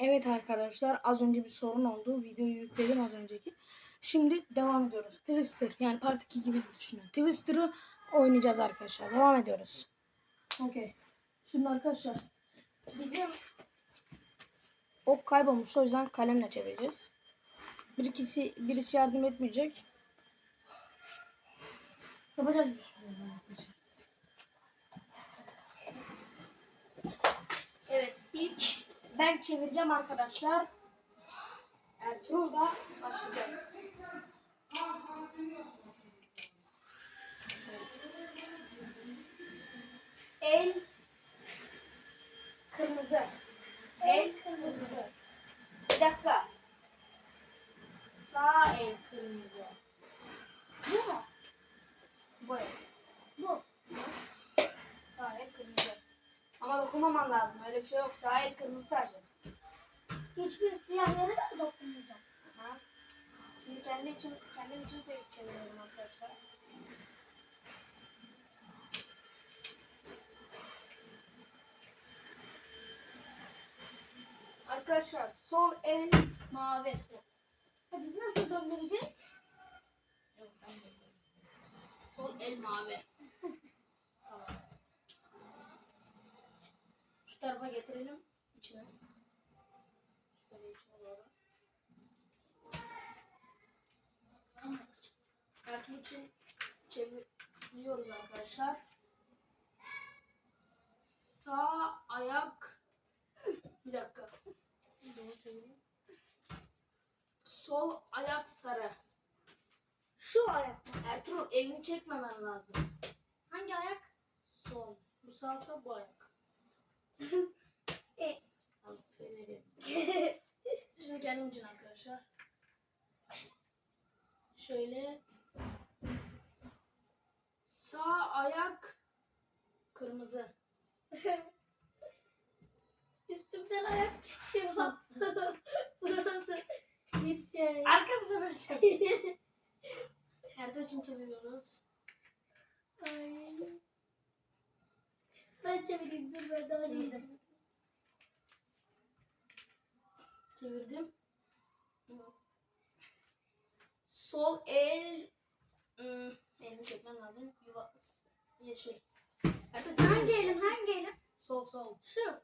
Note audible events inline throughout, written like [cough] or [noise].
Evet arkadaşlar az önce bir sorun oldu. Videoyu yükledim az önceki. Şimdi devam ediyoruz. Twister yani Part 2 gibi düşünün. Twister'ı oynayacağız arkadaşlar. Devam ediyoruz. Okey. Şimdi arkadaşlar bizim ok kaybolmuş. O yüzden kalemle çevireceğiz. Bir ikisi, birisi yardım etmeyecek. Yapacağız bir şey. Evet ilk ben çevireceğim arkadaşlar. Ertuğrul da başlayacak. El kırmızı. El kırmızı. Bir dakika. Sağ el kırmızı. Bu mu? Bu el. Bu. Sağ el kırmızı. Ama dokunmaman lazım. Öyle bir şey yok. El kırmızı sadece. Hiçbir siyah yere de mi dokunmayacağım? Aha. Şimdi kendi için kendim için sev çeviriyorum arkadaşlar. Arkadaşlar sol el mavi. Ha, biz nasıl döndüreceğiz? Evet, ben de. Sol el mavi. Şu tarafa getirelim içine. Şöyle içine doğru. Ertuğrul için çeviriyoruz arkadaşlar. Sağ ayak bir dakika. Sol ayak sarı. Şu ayak mı? Ertuğrul elini çekmemen lazım. Hangi ayak? Sol. Bu sağsa bu ayak. E. [laughs] Şimdi kendim için arkadaşlar. Şöyle. Sağ ayak kırmızı. [laughs] Üstümden ayak geçiyor. [laughs] Burası bir şey. Arkadaşlar Ertuğrul için çeviriyoruz. Ay. Çevireyim dur ben daha Çevirdim. Çevirdim. Sol el ım, elini çekmem lazım. Yuva, yeşil. Ertuğrul Hangi elim hangi elim? Sol sol. Şu.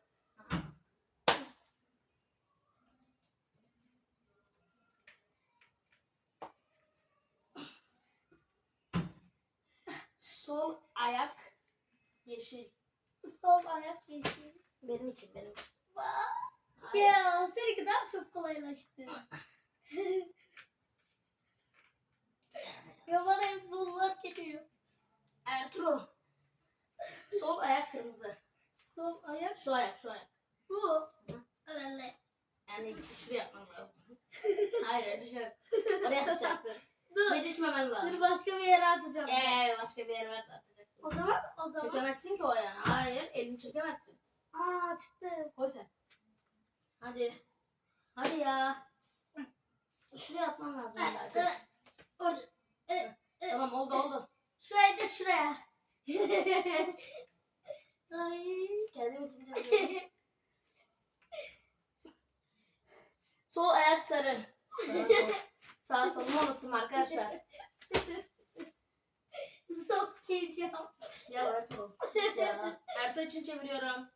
Sol ayak yeşil. Sol ayak yeşil. Benim için benim için. Vay. Ya seninki daha çok kolaylaştı. [laughs] ya bana hep bunlar geliyor. Ertuğrul. Sol ayak kırmızı. Sol ayak Şu ayak şu ayak. bu. Alalle. Yani şuraya yapmam lazım. [laughs] Hayır yok. [laughs] Oraya atacaksın. Dur. Yetişmemen lazım. Dur başka bir yere atacağım. Eee başka bir yere ver atacaksın. O zaman o zaman. Çekemezsin ki o ayağını. Hayır elini çekemezsin. Aa çıktı. Koy sen. Hadi. Hadi ya. Şuraya atman lazım. illa ki. Orada. Tamam oldu oldu. Şurayı da şuraya. [laughs] Ay. Kendim için çeviriyorum. [laughs] Sol ayak sarı. Sağ sol. Sağ solumu unuttum arkadaşlar. [laughs] Sol diyeceğim. Ya Ertuğrul. Ya. Ertuğrul için çeviriyorum.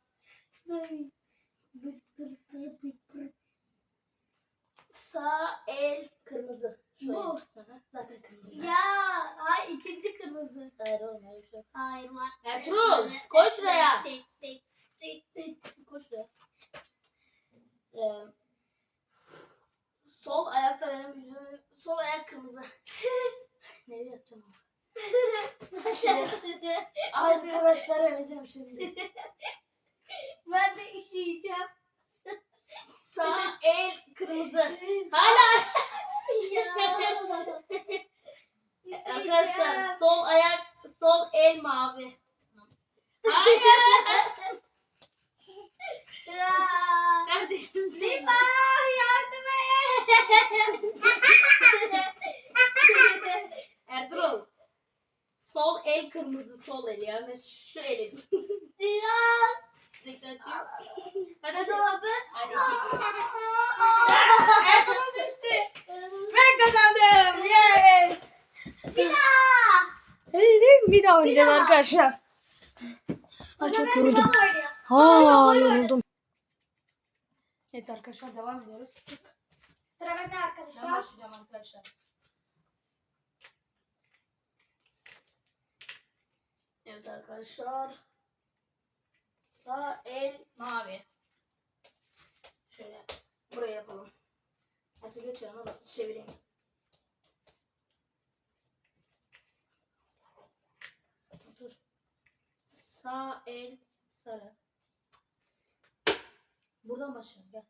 Sağ el kırmızı. Şu Bu. el. Hı hı, Zaten kırmızı. Ya, ay ikinci kırmızı. Hayır oğlum öyle bir şey yok. Hayır var. Ertuğrul koy şuraya. Tek tek tek tek. Koy şuraya. Ee, sol ayakta benim yüzüm. Sol ayak kırmızı. [laughs] Nereye yatacağım ama? Arkadaşlar öleceğim şimdi. [laughs] ben de işleyeceğim. Sağ el kırmızı. Hala. [laughs] Arkadaşlar sol ayak, sol el mavi. El kırmızı sol eli yani şu eli. Dilan. Tekrar açıyorum. Hadi cevabı. Hadi. Düştü. Ben kazandım. Yes. Dilan. Bir daha oynayacağız arkadaşlar. Ay çok yoruldum. Ha yoruldum. Evet arkadaşlar devam ediyoruz. Sıra bende arkadaşlar. Ben başlayacağım arkadaşlar. Evet arkadaşlar. Sağ el mavi. Şöyle buraya yapalım. Hadi geç yanına bak çevireyim. Dur. Sağ el sarı. Buradan başlayalım gel.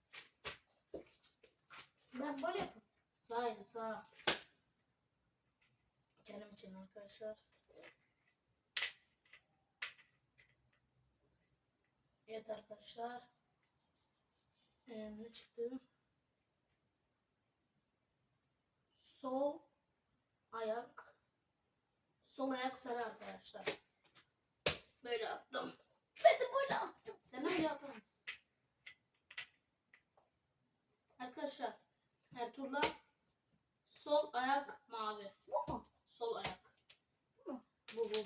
Ben böyle yapayım. Sağ el sağ. Kendim için arkadaşlar. Evet arkadaşlar. Ee, ne çıktı? Sol ayak. Sol ayak sarı arkadaşlar. Böyle attım. Ben de böyle attım. Sen öyle yapar mısın? Arkadaşlar Ertuğrul'a sol ayak mavi. Bu mu? Sol ayak. Bu mu? Bu bu.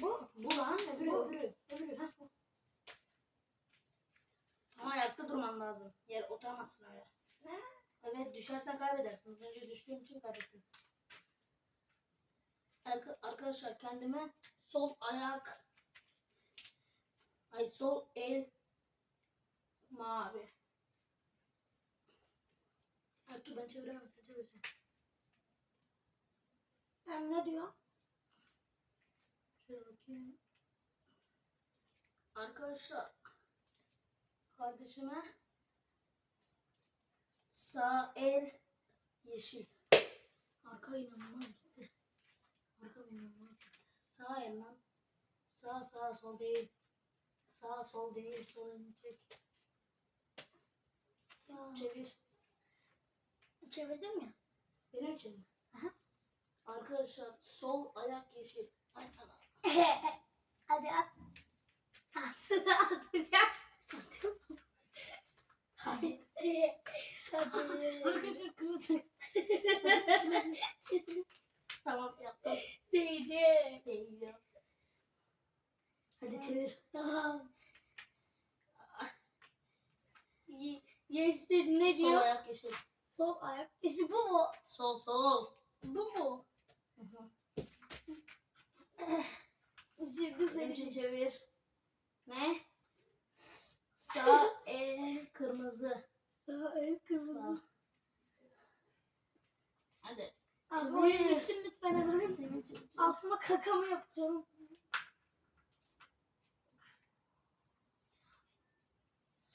Bu. Bu lan öbürü öbürü. Öbürü. Ha, bu. Ama ayakta durman lazım. Oturamazsın öyle. Ne? Evet düşersen kaybedersin. Az önce düştüğüm için kaybettim. Arka- arkadaşlar kendime sol ayak ay sol el mavi. Ertuğ ben çeviremem sen çevirsin. Ben ne diyor? Şöyle bakayım. Arkadaşlar kardeşime sağ el yeşil. Arka inanılmaz gitti. Arka inanılmaz gitti. Sağ el lan. Sağ sağ sol değil. Sağ sol değil. Sol elini çek. Ya. Çevir. Çevirdim ya. Benim mi? Aha. Arkadaşlar sol ayak yeşil. Ay. [laughs] Hadi at. At. Atacağım. Hadi. Arkadaşlar kırılacak. Tamam yaptım. Diyecek. Değiyor. Hadi çevir. Tamam. Ye- Yeşil ne Sol diyor? ayak yeşil. Sol ayak. İşte bu mu? Sol sol. Bu mu? Şimdi seni çevir. Ne? Sağ el kırmızı. Sağ Sağ. kızım. Hadi. Abi oyun bitsin lütfen hemen. Altıma kakamı yapacağım.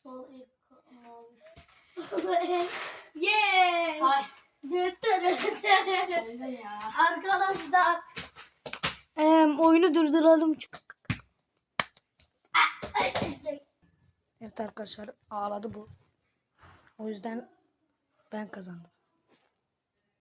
Sol el mavi. Sol ayak. Yes. Ya. Arkadaşlar. oyunu durduralım. Ay, ay, ay. Evet arkadaşlar ağladı bu. O yüzden ben kazandım.